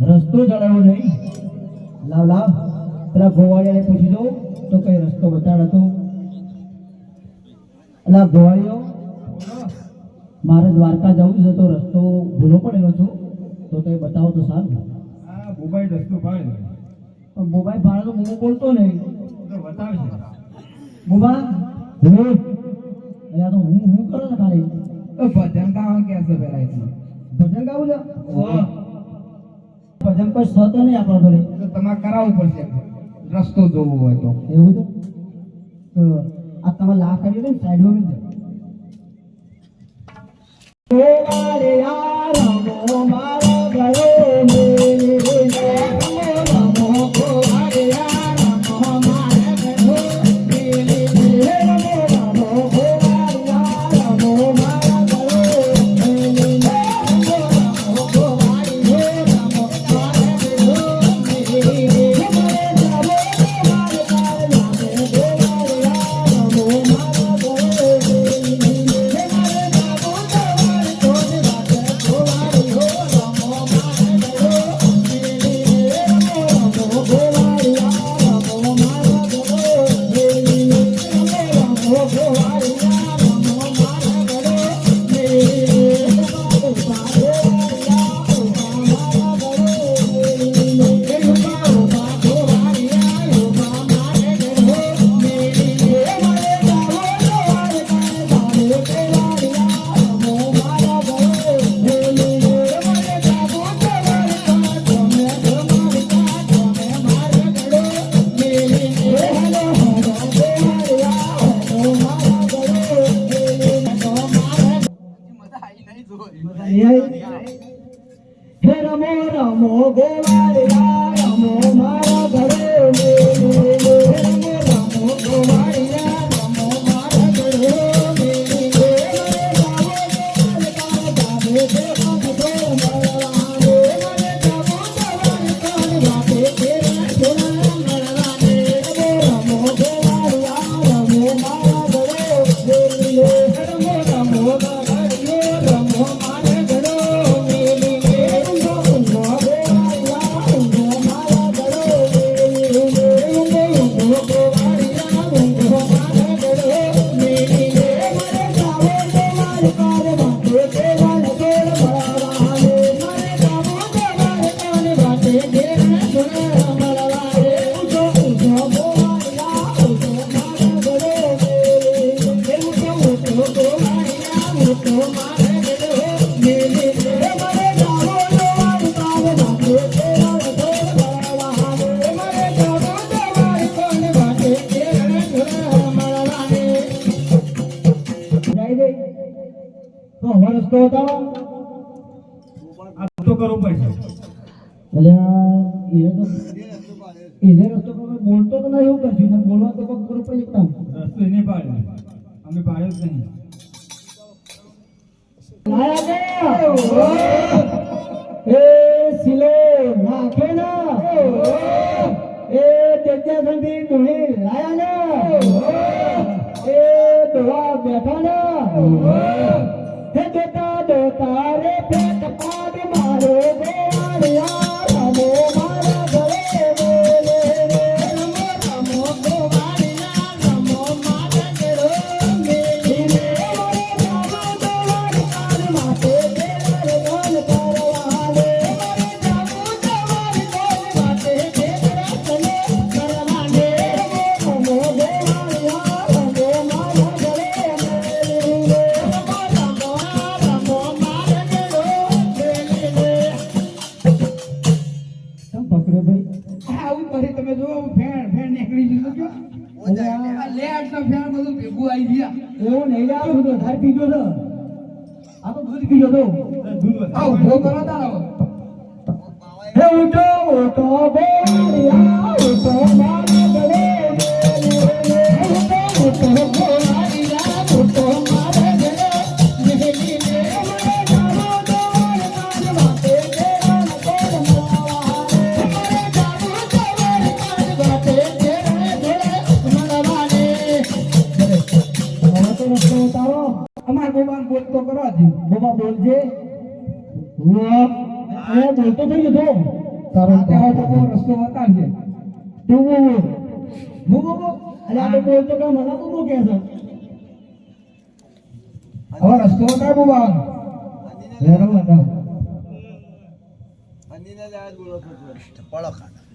રસ્તો જણાવો નહીં. લાવ લાવ. પેલા ગોવાળિયાને પૂછી દઉં તો કઈ રસ્તો બતાડતો અલા ગોવાળિયો. મારે દ્વારકા જવું છે તો રસ્તો ભૂલો પડેલો છું. તો તે બતાવો તો સારું. આ મોબાઈલ રસ્તો ભાઈ. પણ મોબાઈલ ભાડે તો હું બોલતો નહીં. તો બતાવે મોબાઈલ મોબા અલ્યા તો હું હું કરો ને ખાલી? ભજન ગાવા કે છે પેલા ભજન ગાવું છે? ભજન કોઈ સત નહીં આપણો જોડે તો તમારે કરાવવું પડશે. રસ્તો જોવો હોય તો. એવું તો આ તમે લા કરી ને સાઈડમાં Yeah. હે રમો રમો ગોવાળિયા રમો મારા તો હવે રસ્તો બતાવો. આ તો કરવો પડશે. અલ્યા એ તો એને રસ્તો પર બોલતો તો નહીં એવું કરશું ને બોલવા તો કોક કરવું પડે એકદમ. રસ્તો એને પાડે. અમે પાડ્યો જ નહીં. એ સિલે નાખે ના? એ તેજ્યા સંધી તુણી લાયા ને? એ દોવા બેઠા ના? हे देता देता આવું પછી તમે જો ફેણ ફેણ નીકળી ગયું. જો તો. દૂધ કરો ઉઠો ઉઠો તો ઉતારો અમાર બોલતો બોબા બોલજે બોલતો થઈ ગયો તારો ત્યાં રસ્તો બતાવજે તું બોલ હું બોલ અરે આ તો બોલતો કે મને તો શું કહે છે હવે રસ્તો બતાવ બોબાન હેરો બતાવ અનિને લાડ બોલો છો પડો ખાના